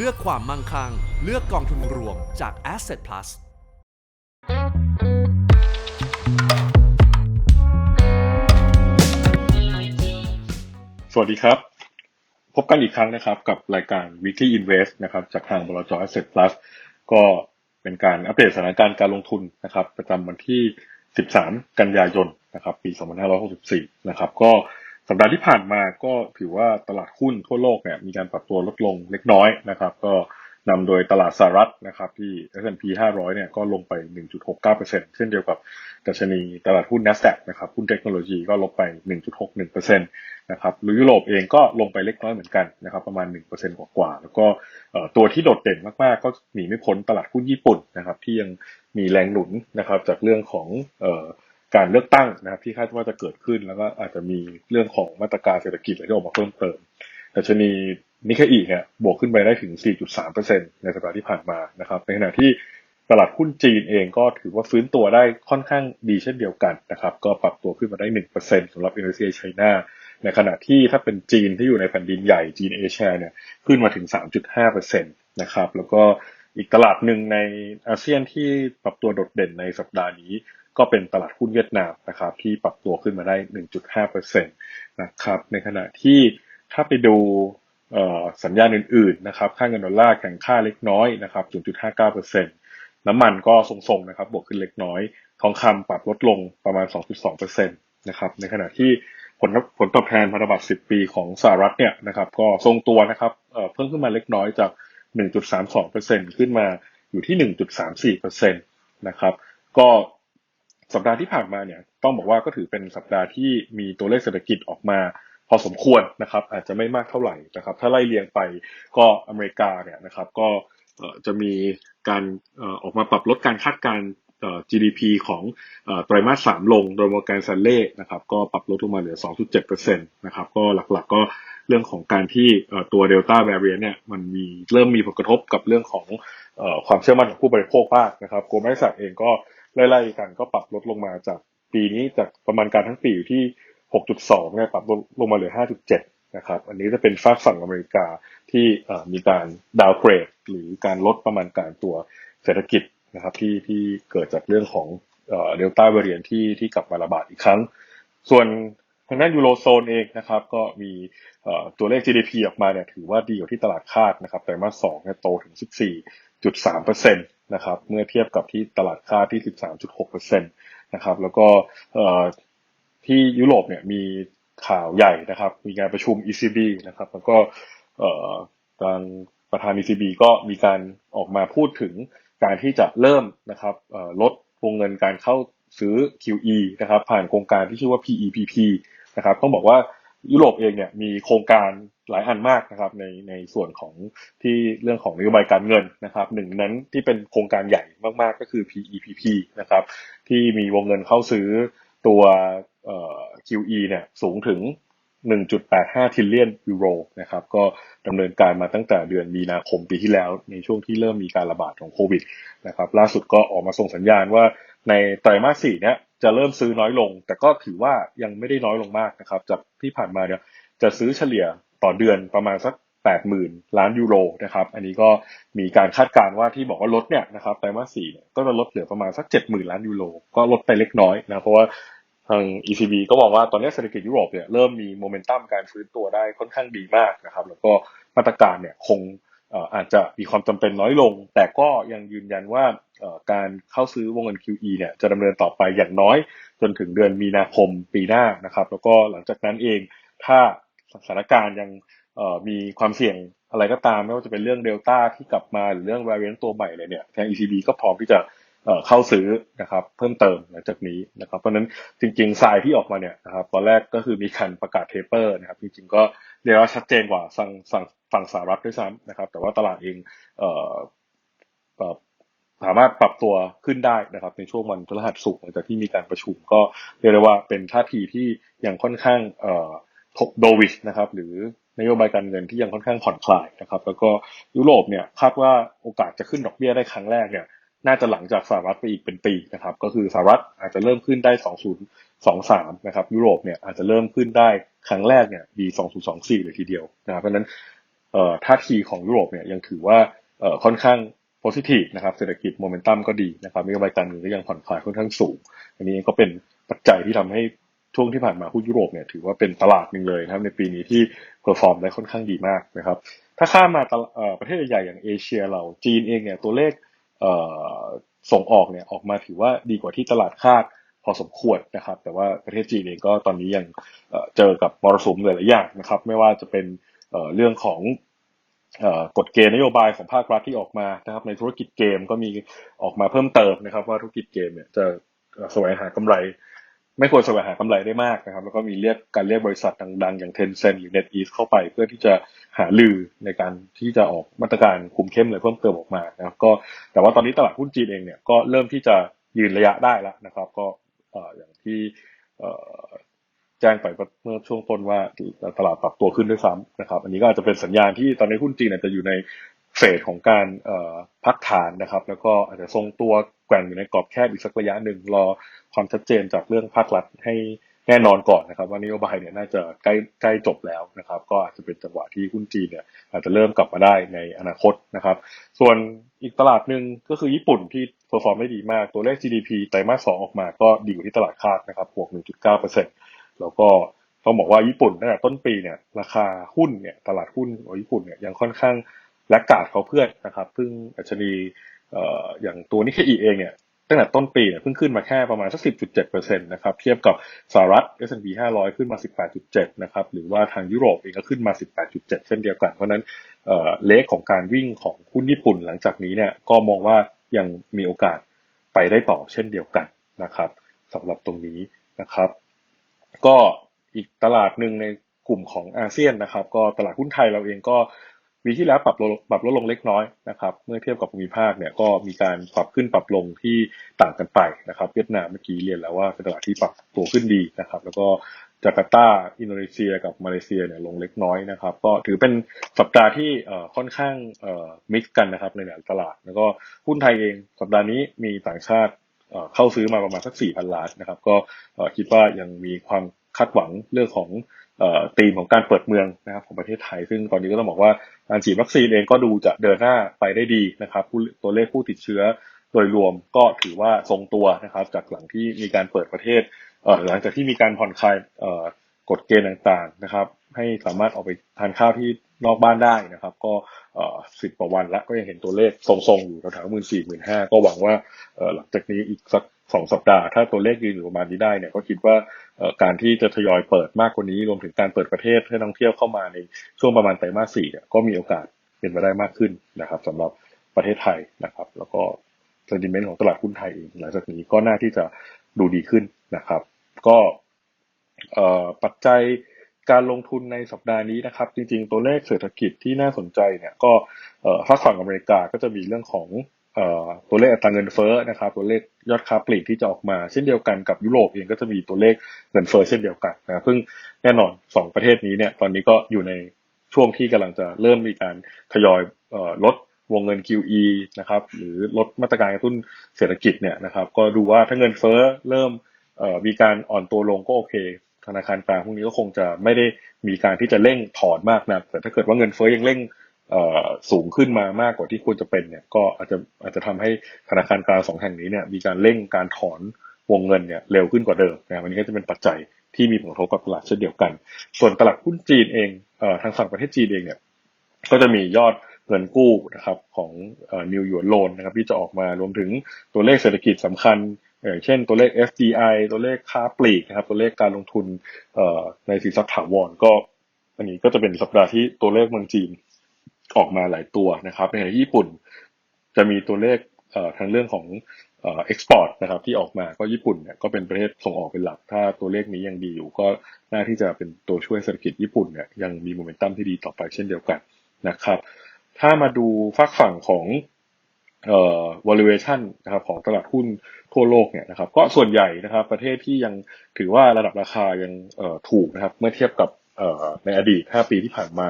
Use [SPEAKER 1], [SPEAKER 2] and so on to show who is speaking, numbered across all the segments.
[SPEAKER 1] เลือกความมั่งคั่ง เลือกกองทุนรวมจาก Asset Plus
[SPEAKER 2] สวัสดีครับ พบกันอีกครั้งนะครับกับรายการ Weekly Invest นะครับจากทางบลจ Asset Plus ก็เป็นการอัปเดตสถานการณ์การลงทุนนะครับประจำวันที่ 13 กันยายนนะครับปี 2564 นะครับก็ สัปดาห์ที่ผ่านมาก็ถือว่าตลาดหุ้นทั่วโลกเนี่ยมีการปรับตัวลดลงเล็กน้อยนะครับ ก็นำโดยตลาดสหรัฐนะครับที่ S&P 500 เนี่ยก็ลงไป 1.69%เช่นเดียวกับดัชนีตลาดหุ้น NASDAQ นะครับหุ้นเทคโนโลยีก็ลบไป 1.61%นะครับหรือยุโรปเองก็ลงไปเล็กน้อยเหมือนกันนะครับประมาณ 1%กว่าๆแล้วก็ตัวที่โดดเด่นมากๆ ก็หนีไม่พ้นตลาดหุ้นญี่ปุ่นนะครับที่ยังมีแรงหนุนนะครับจากเรื่องของ การเลือกตั้งนะครับที่คาดว่าจะเกิดขึ้น แล้วก็อาจจะมีเรื่องของมาตรการเศรษฐกิจอะไรที่ออกมาเพิ่มเติมดัชนีนิเคอีเนี่ยบวกขึ้นไปได้ถึง 4.3%ในสัปดาห์ที่ผ่านมานะครับในขณะที่ตลาดหุ้นจีนเองก็ถือว่าฟื้นตัวได้ค่อนข้างดีเช่นเดียวกันนะครับก็ปรับตัวขึ้นมาได้ 1%สำหรับ i n d o เซียไชน่าในขณะที่ถ้าเป็นจีนที่อยู่ในแผ่นดินใหญ่จีนเอเชียเนี่ยขึ้นมาถึง 3.5%นะครับแล้วก็อีกตลาดหนึ่งในอาเซียนที่ปรับตัวโดดเด่นในสัปดาห์นี้ ก็เป็นตลาดหุ้นเวียดนามนะครับที่ปรับตัวขึ้นมาได้ 1.5%นะครับในขณะที่ถ้าไปดูสัญญาณอื่นๆนะครับค่าเงินดอลลาร์แข่งค่าเล็กน้อยนะครับ 0.59%น้ำมันก็ทรงๆนะครับบวกขึ้นเล็กน้อย ทองคำปรับลดลงประมาณ 2.2%นะครับในขณะที่ผลผลตอบแทนพันธบัตร 10 ปีของสหรัฐเนี่ยนะครับก็ทรงตัวนะครับเอ่อเพิ่มขึ้นมาเล็กน้อยจาก 1.32%ขึ้นมาอยู่ที่ 1.34%นะครับก็ สัปดาห์ที่ผ่านมาเนี่ยต้องบอกว่าก็ถือเป็นสัปดาห์ที่มีตัวเลขเศรษฐกิจออกมาพอสมควรนะครับ อาจจะไม่มากเท่าไหร่นะครับ ถ้าไล่เรียงไปก็อเมริกาเนี่ยนะครับก็จะมีการออกมาปรับลดการคาดการณ์ GDP ของไตรมาสสามลง โดย Morgan Stanley นะครับก็ปรับลดลงมาเหลือ 2.7%นะครับก็หลักๆก็เรื่องของการที่ตัว Delta variant เนี่ยมันมีเริ่มมีผลกระทบกับเรื่องของความเชื่อมั่นของผู้บริโภคบ้างนะครับ Goldman Sachs เองก็ ไล่ๆกันก็ปรับลดลงมาจากปีนี้จากประมาณการทั้งปีอยู่ที่ 6.2เนี่ยปรับลดลงมาเหลือ 5.7 นะครับ อันนี้จะเป็นฝากฝั่งอเมริกาที่มีการดาวเกรดหรือการลดประมาณการตัวเศรษฐกิจนะครับที่ที่เกิดจากเรื่องของเดลต้าเวอรียนที่ที่กลับมาระบาดอีกครั้ง ส่วนทางด้านยูโรโซนเองนะครับก็มีตัวเลข GDP ออกมาเนี่ยถือว่าดีกว่าที่ตลาดคาดนะครับไตรมาสสองเนี่ยโตถึง 14.3% นะครับ เมื่อเทียบกับที่ตลาดค่าที่ 13.6%นะครับ แล้วก็ที่ยุโรปเนี่ยมีข่าวใหญ่นะครับ มีการประชุม ECB นะครับ แล้วก็ทางประธาน ECB ก็มีการออกมาพูดถึงการที่จะเริ่มนะครับลดวงเงินการเข้าซื้อ QE นะครับ ผ่านโครงการที่ชื่อว่า PEPP นะครับ ต้องบอกว่า ยุโรปเองเนี่ยมีโครงการหลายอันมากนะครับในในส่วนของที่เรื่องของนโยบายการเงินนะครับหนึ่งนั้นที่เป็นโครงการใหญ่มากๆก็คือ PEPP นะครับที่มีวงเงินเข้าซื้อตัวเอ่อ QE เนี่ยสูงถึง 1.85ทิลเลียนยูโรนะครับก็ดำเนินการมาตั้งแต่เดือนมีนาคมปีที่แล้ว ในช่วงที่เริ่มมีการระบาดของโควิดนะครับล่าสุดก็ออกมาส่งสัญญาณว่า ในไตรมาสสี่เนี่ยจะเริ่มซื้อน้อยลง แต่ก็ถือว่ายังไม่ได้น้อยลงมากนะครับ จากที่ผ่านมาเนี่ยจะซื้อเฉลี่ยต่อเดือนประมาณสัก 80,000 ล้านยูโรนะครับ อันนี้ก็มีการคาดการณ์ว่าที่บอกว่าลดเนี่ยนะครับไตรมาสสี่เนี่ยก็จะลดเหลือประมาณสัก 70,000 ล้านยูโรก็ลดไปเล็กน้อยนะเพราะว่าทาง ECB ก็มองว่าตอนนี้เศรษฐกิจยุโรปเนี่ยเริ่มมีโมเมนตัมการฟื้นตัวได้ค่อนข้างดีมากนะครับ แล้วก็มาตรการเนี่ยคง อาจจะมีความจำเป็นน้อยลง แต่ก็ยังยืนยันว่าการเข้าซื้อวงเงิน QE เนี่ยจะดำเนินต่อไปอย่างน้อยจนถึงเดือนมีนาคมปีหน้านะครับ แล้วก็หลังจากนั้นเองถ้าสถานการณ์ยังมีความเสี่ยงอะไรก็ตามไม่ว่าจะเป็นเรื่องเดลต้าที่กลับมาหรือเรื่องแวรเรนต์ตัวใหม่เลยเนี่ยทาง ECB ก็พร้อมที่จะ เข้าซื้อนะครับเพิ่มเติมหลังจากนี้นะครับเพราะฉะนั้นจริงๆทรายที่ออกมาเนี่ยนะครับตอนแรกก็คือมีการประกาศเทเปอร์นะครับจริงๆก็เรียกว่าชัดเจนกว่าฝั่งฝั่งฝั่งสหรัฐด้วยซ้ำนะครับแต่ว่าตลาดเองเอ่อสามารถปรับตัวขึ้นได้นะครับ ในช่วงวันพฤหัสศุกหลังจากที่มีการประชุมก็เรียกได้ว่าเป็นท่าทีที่ยังค่อนข้างเอ่อโดวิชนะครับหรือนโยบายการเงินที่ยังค่อนข้างผ่อนคลายนะครับ แล้วก็ยุโรปเนี่ยคาดว่าโอกาสจะขึ้นดอกเบี้ยได้ครั้งแรกเนี่ย น่าจะหลังจากสหรัฐไปอีกเป็นปีนะครับ ก็คือสหรัฐอาจจะเริ่มขึ้นได้ 2023 นะครับ ยุโรปเนี่ยอาจจะเริ่มขึ้นได้ครั้งแรกเนี่ยปี 2024 เลยทีเดียวนะครับเพราะนั้นเอ่อท่าทีของยุโรปเนี่ยยังถือว่าเอ่อค่อนข้าง positive นะครับ เศรษฐกิจโมเมนตัมก็ดีนะครับนโยบายการเงินก็ยังผ่อนคลายค่อนข้างสูง อันนี้ก็เป็นปัจจัยที่ทำให้ช่วงที่ผ่านมาหุ้นยุโรปเนี่ยถือว่าเป็นตลาดหนึ่งเลยนะครับในปีนี้ที่เพอร์ฟอร์มได้ค่อนข้างดีมากนะครับ ถ้าข้ามมาประเทศใหญ่อย่างเอเชียเราจีนเองเนี่ยตัวเลข ส่งออกเนี่ยออกมาถือว่าดีกว่าที่ตลาดคาดพอสมควรนะครับ แต่ว่าประเทศจีนเองก็ตอนนี้ยังเจอกับมรสุมหลายๆอย่างนะครับ ไม่ว่าจะเป็นเรื่องของกฎเกณฑ์นโยบายของภาครัฐที่ออกมานะครับ ในธุรกิจเกมก็มีออกมาเพิ่มเติมนะครับ ว่าธุรกิจเกมเนี่ยจะแสวงหากำไร ไม่ควรแสวงหากำไรได้มากนะครับ แล้วก็มีเรียกการเรียกบริษัทดังๆ อย่าง Tencent หรือ NetEase เข้าไป เพื่อที่จะหาลือในการที่จะออกมาตรการคุมเข้มอะไรเพิ่มเติมออกมานะครับก็แต่ว่าตอนนี้ตลาดหุ้นจีนเองเนี่ยก็เริ่มที่จะยืนระยะได้แล้วนะครับ ก็อย่างที่แจ้งไปเมื่อช่วงต้นว่าตลาดปรับตัวขึ้นด้วยซ้ำนะครับ อันนี้ก็อาจจะเป็นสัญญาณที่ตอนนี้หุ้นจีนอาจจะอยู่ในเฟสของการพักฐานนะครับ แล้วก็อาจจะทรงตัว แกว่งอยู่ในกรอบแคบอีกสักระยะหนึ่งรอความชัดเจนจากเรื่องภาครัฐให้แน่นอนก่อนนะครับว่านโยบายเนี่ยน่าจะใกล้ใกล้จบแล้วนะครับ ก็อาจจะเป็นจังหวะที่หุ้นจีนเนี่ยอาจจะเริ่มกลับมาได้ในอนาคตนะครับ ส่วนอีกตลาดหนึ่งก็คือญี่ปุ่นที่เพอร์ฟอร์มได้ดีมากตัวเลข GDP ไตรมาสสองออกมาก็ดีกว่าที่ตลาดคาดนะครับบวก 1.9%แล้วก็ต้องบอกว่าญี่ปุ่นตั้งแต่ต้นปีเนี่ยราคาหุ้นเนี่ยตลาดหุ้นของญี่ปุ่นเนี่ยยังค่อนข้างแลกกาดเขาเพื่อนนะครับ ซึ่งอัชนี เอ่ออย่างตัวนิเคอีเองเนี่ยตั้งแต่ต้นปีเนี่ยเพิ่งขึ้นมาแค่ประมาณสัก 10.7%นะครับเทียบกับสหรัฐ S&P 500 ขึ้นมา 18.7 นะครับหรือว่าทางยุโรปเองก็ขึ้นมา 18.7 เช่นเดียวกัน เพราะนั้นเอ่อเลขของการวิ่งของหุ้นญี่ปุ่นหลังจากนี้เนี่ยก็มองว่ายังมีโอกาสไปได้ต่อเช่นเดียวกันนะครับสำหรับตรงนี้นะครับ ก็อีกตลาดหนึ่งในกลุ่มของอาเซียนนะครับ ก็ตลาดหุ้นไทยเราเองก็ วีที่แล้วปรับลดปรับลดลงเล็กน้อยนะครับ เมื่อเทียบกับภูมิภาคเนี่ยก็มีการปรับขึ้นปรับลงที่ต่างกันไปนะครับ เวียดนามเมื่อกี้เรียนแล้วว่าเป็นตลาดที่ปรับตัวขึ้นดีนะครับ แล้วก็จาการ์ตา อินโดนีเซีย กับมาเลเซียเนี่ยลงเล็กน้อยนะครับ ก็ถือเป็นสัปดาห์ที่ค่อนข้างมิกซ์กันนะครับในหลายตลาด แล้วก็หุ้นไทยเองสัปดาห์นี้มีต่างชาติเข้าซื้อมาประมาณสัก4,000 ล้านนะครับ ก็คิดว่ายังมีความคาดหวังเรื่องของ ธีมของการเปิดเมืองนะครับของประเทศไทย ซึ่งตอนนี้ก็ต้องบอกว่าการฉีดวัคซีนเองก็ดูจะเดินหน้าไปได้ดีนะครับตัวเลขผู้ติดเชื้อโดยรวมก็ถือว่าทรงตัวนะครับ จากหลังที่มีการเปิดประเทศเหลังจากที่มีการผ่อนคลายกฎเกณฑ์ต่างๆนะครับ ให้สามารถออกไปทานข้าวที่นอกบ้านได้นะครับ ก็สิบกว่าวันแล้วก็ยังเห็นตัวเลขทรงๆอยู่แถวๆหมื่นสี่หมื่นห้าก็หวังว่าหลังจากนี้อีกสักสองสัปดาห์ ถ้าตัวเลขยืนอยู่ประมาณนี้ได้เนี่ยก็คิดว่า การที่จะทยอยเปิดมากกว่านี้รวมถึงการเปิดประเทศให้นักท่องเที่ยวเข้ามาในช่วงประมาณไตรมาสสี่ก็มีโอกาสเป็นไปได้มากขึ้นนะครับสำหรับประเทศไทยนะครับ แล้วก็ sentiment ของตลาดหุ้นไทยเองหลังจากนี้ก็น่าที่จะดูดีขึ้นนะครับ ก็ปัจจัยการลงทุนในสัปดาห์นี้นะครับ จริงๆ ตัวเลขเศรษฐกิจที่น่าสนใจเนี่ยก็เอ่อฝากฝั่งอเมริกาก็จะมีเรื่องของ ตัวเลขอัตราเงินเฟ้อนะครับตัวเลขยอดค้าปลีกที่จะออกมา เช่นเดียวกันกับยุโรปเองก็จะมีตัวเลขเงินเฟ้อเช่นเดียวกันนะซึ่งแน่นอนสองประเทศนี้เนี่ยตอนนี้ก็อยู่ในช่วงที่กำลังจะเริ่มมีการทยอยออลดวงเงิน QE นะครับหรือลดมาตรการกระตุ้นเศรษฐกิจเนี่ยนะครับก็ดูว่าถ้าเงินเฟ้อเริ่มมีการอ่อนตัวลงก็โอเค ธนาคารกลางพวกนี้ก็คงจะไม่ได้มีการที่จะเร่งถอนมากนะแต่ถ้าเกิดว่าเงินเฟ้อยังเร่ง สูงขึ้นมามากกว่าที่ควรจะเป็นเนี่ยก็อาจจะอาจจะทำให้ธนาคารกลางสองแห่งนี้เนี่ยมีการเร่งการถอนวงเงินเนี่ยเร็วขึ้นกว่าเดิมนะวันนี้ก็จะเป็นปัจจัยที่มีผลกระทบกับตลาดเช่นเดียวกัน ส่วนตลาดหุ้นจีนเองเออทางฝั่งประเทศจีนเองเนี่ยก็จะมียอดเงินกู้นะครับของนิวหยวนโลนนะครับที่จะออกมารวมถึงตัวเลขเศรษฐกิจสำคัญอย่างเช่นตัวเลข FDI ตัวเลขค้าปลีกนะครับตัวเลขการลงทุนในสินทรัพย์ถาวรก็ อันนี้ก็จะเป็นสัปดาห์ที่ตัวเลขเมืองจีน ออกมาหลายตัวนะครับในขณะที่ญี่ปุ่นจะมีตัวเลขเอ่อทางเรื่องของเอ่อ export นะครับที่ออกมาก็ญี่ปุ่นเนี่ยก็เป็นประเทศส่งออกเป็นหลัก ถ้าตัวเลขนี้ยังดีอยู่ ก็น่าที่จะเป็นตัวช่วยเศรษฐกิจญี่ปุ่นเนี่ยยังมีโมเมนตัมที่ดีต่อไปเช่นเดียวกันนะครับ ถ้ามาดูฝากฝั่งของเอ่อ valuation นะครับของตลาดหุ้นทั่วโลกเนี่ยนะครับก็ส่วนใหญ่นะครับประเทศที่ยังถือว่าระดับราคายังเอ่อถูกนะครับเมื่อเทียบกับ ในอดีต 5 ปีที่ผ่านมา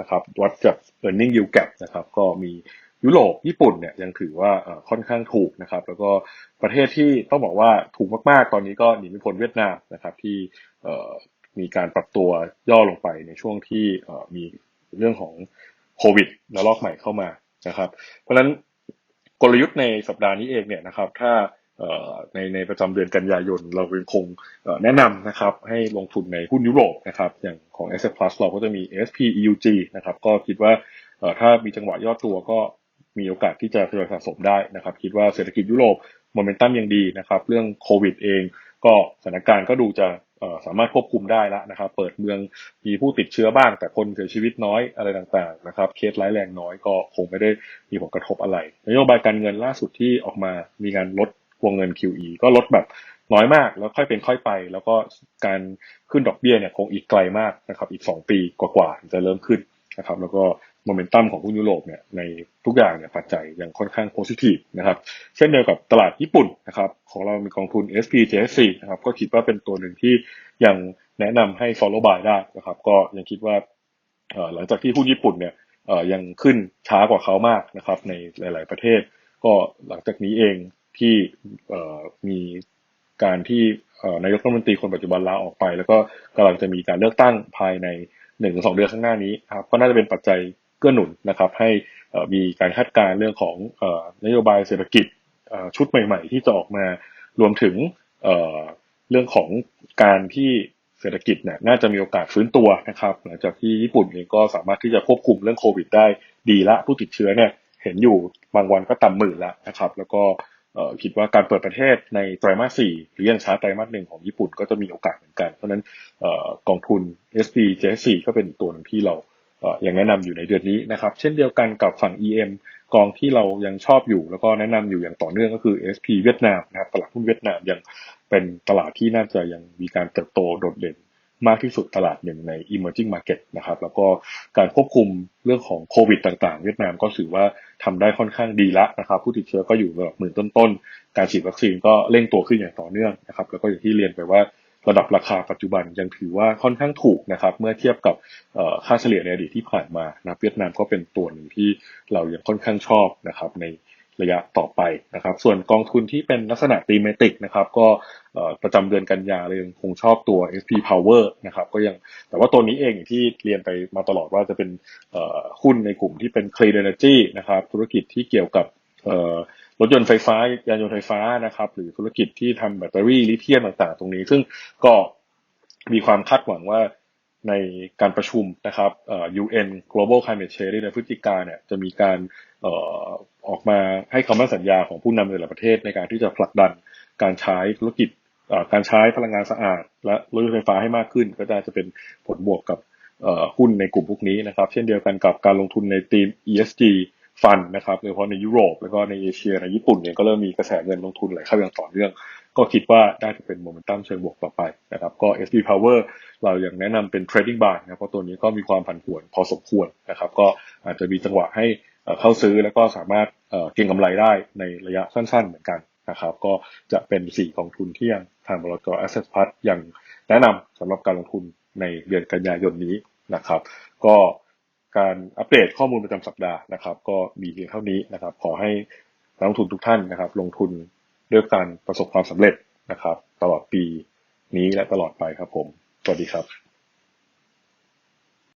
[SPEAKER 2] นะครับวัดจาก earning yield gap นะครับก็มียุโรปญี่ปุ่นเนี่ยยังถือว่าค่อนข้างถูกนะครับ แล้วก็ประเทศที่ต้องบอกว่าถูกมากๆ ตอนนี้ก็หนีไม่พ้นเวียดนามนะครับที่มีการปรับตัวย่อลงไปในช่วงที่มีเรื่องของโควิดระลอกใหม่เข้ามานะครับ เพราะฉะนั้นกลยุทธ์ในสัปดาห์นี้เองเนี่ยนะครับ ถ้า ในในประจำเดือนกันยายน เรายังคงแนะนำนะครับให้ลงทุนในหุ้นยุโรปนะครับอย่างของ s s Plus เราก็จะมี SP EUG นะครับก็คิดว่าถ้ามีจังหวะย่อตัวก็มีโอกาสที่จะทยอยสะสมได้นะครับ คิดว่าเศรษฐกิจยุโรปโมเมนตัมยังดีนะครับเรื่องโควิดเองก็สถานการณ์ก็ดูจะสามารถควบคุมได้แล้วนะครับ เปิดเมืองมีผู้ติดเชื้อบ้าง แต่คนเสียชีวิตน้อยอะไรต่างๆนะครับเคสร้ายแรงน้อยก็คงไม่ได้มีผลกระทบอะไรนโยบายการเงินล่าสุดที่ออกมามีการลด วงเงิน QE ก็ลดแบบน้อยมากแล้วค่อยเป็นค่อยไป แล้วก็การขึ้นดอกเบี้ยเนี่ยคงอีกไกลมากนะครับอีก 2 ปีกว่าๆจะเริ่มขึ้นนะครับแล้วก็โมเมนตัมของหุ้นยุโรปเนี่ยในทุกอย่างเนี่ยปัจจัยยังค่อนข้างโพซิทีฟนะครับเช่นเดียวกับตลาดญี่ปุ่นนะครับของเรามีกองทุน SPJC นะครับก็คิดว่าเป็นตัวหนึ่งที่ยังแนะนำให้ follow buy ได้นะครับก็ยังคิดว่าหลังจากที่หุ้นญี่ปุ่นเนี่ยยังขึ้นช้ากว่าเขามากนะครับในหลาย ๆ ประเทศ ก็หลังจากนี้เอง ที่มีการที่นายกรัฐมนตรีคนปัจจุบันลาออกไป แล้วก็กำลังจะมีการเลือกตั้งภายในหนึ่งถึงสองเดือนข้างหน้านี้ครับก็น่าจะเป็นปัจจัยเกื้อหนุนนะครับ ให้มีการคาดการณ์เรื่องของอนโยบายเศรษฐกิจชุดใหม่ ๆ ที่จะออกมารวมถึงเรื่องของการที่เศรษฐกิจเนี่ยน่าจะมีโอกาสฟื้นตัวนะครับ หลังจากที่ญี่ปุ่นเองก็สามารถที่จะควบคุมเรื่องโควิดได้ดีละผู้ติดเชื้อเนี่ยเห็นอยู่บางวันก็ต่ำหมื่นแล้วนะครับ แล้วก็ คิดว่าการเปิดประเทศในไตรมาสสี่หรือยังช้าไตรมาสหนึ่งของญี่ปุ่นก็จะมีโอกาสเหมือนกัน เพราะฉะนั้นอกองทุน SP JC ก็เป็นตัวหนึ่งที่เราเอ่อยังแนะนำอยู่ในเดือนนี้นะครับ เช่นเดียวกันกับฝั่ง EM กองที่เรายังชอบอยู่ แล้วก็แนะนำอยู่อย่างต่อเนื่องก็คือ SP เวียดนามนะครับตลาดหุ้นเวียดนามยังเป็นตลาดที่น่าจะยังมีการเติบโตโดดเด่น มากที่สุดตลาดหนึ่งใน emerging market นะครับ แล้วก็การควบคุมเรื่องของโควิดต่างๆ เวียดนามก็ถือว่าทำได้ค่อนข้างดีละนะครับ ผู้ติดเชื้อก็อยู่ระดับหมื่นต้นๆ การฉีดวัคซีนก็เร่งตัวขึ้นอย่างต่อเนื่องนะครับ แล้วก็อย่างที่เรียนไปว่าระดับราคาปัจจุบันยังถือว่าค่อนข้างถูกนะครับ เมื่อเทียบกับค่าเฉลี่ยในอดีตที่ผ่านมานะเวียดนามก็เป็นตัวหนึ่งที่เรายังค่อนข้างชอบนะครับใน ระยะต่อไปนะครับ ส่วนกองทุนที่เป็นลักษณะตีเมติกนะครับ ก็ประจำเดือนกันยาเลยยังคงชอบตัว SP Power นะครับ ก็ยังแต่ว่าตัวนี้เองที่เรียนไปมาตลอดว่าจะเป็นหุ้นในกลุ่มที่เป็น Clean Energy นะครับ ธุรกิจที่เกี่ยวกับรถยนต์ไฟฟ้ายานยนต์ไฟฟ้านะครับ หรือธุรกิจที่ทำแบตเตอรี่ลิเธียมต่างๆ ตรงนี้ ซึ่งก็มีความคาดหวังว่า ในการประชุมนะครับเอ่อ UN Global Climate Change ในพฤศจิกาเนี่ยจะมีการออกมาให้คำมั่นสัญญาของผู้นำในหลายประเทศในการที่จะผลักดันการใช้ธุรกิจการใช้พลังงานสะอาด และรถยนต์ไฟฟ้าให้มากขึ้น ก็จะเป็นผลบวกกับหุ้นในกลุ่มพวกนี้นะครับ เช่นเดียวกันกับการลงทุนในทีม ESG ฟันนะครับโดยเฉพาะในยุโรป แล้วก็ในเอเชียในญี่ปุ่นเนี่ยก็เริ่มมีกระแสเงินลงทุนไหลเข้าอย่างต่อเนื่อง ก็คิดว่าได้จะเป็นโมเมนตัมเชิงบวกต่อไปนะครับก็ SP Power เรายังแนะนำเป็น trading buy นะเพราะตัวนี้ก็มีความผันผวนพอสมควรนะครับก็อาจจะมีจังหวะให้เข้าซื้อแล้วก็สามารถเอ่อเก็งกำไรได้ในระยะสั้น ๆ เหมือนกันนะครับก็จะเป็น 4 กองทุนที่ยังทางบลจ Asset Plus ยังแนะนำสำหรับการลงทุนในเดือนกันยายนนี้นะครับก็การอัปเดตข้อมูลประจำสัปดาห์นะครับ ก็มีเพียงเท่านี้นะครับ ขอให้นักลงทุนทุกท่านนะครับ ลงทุน ด้วยการประสบความสำเร็จนะครับ ตลอดปีนี้และตลอดไปครับผม สวัสดีครับ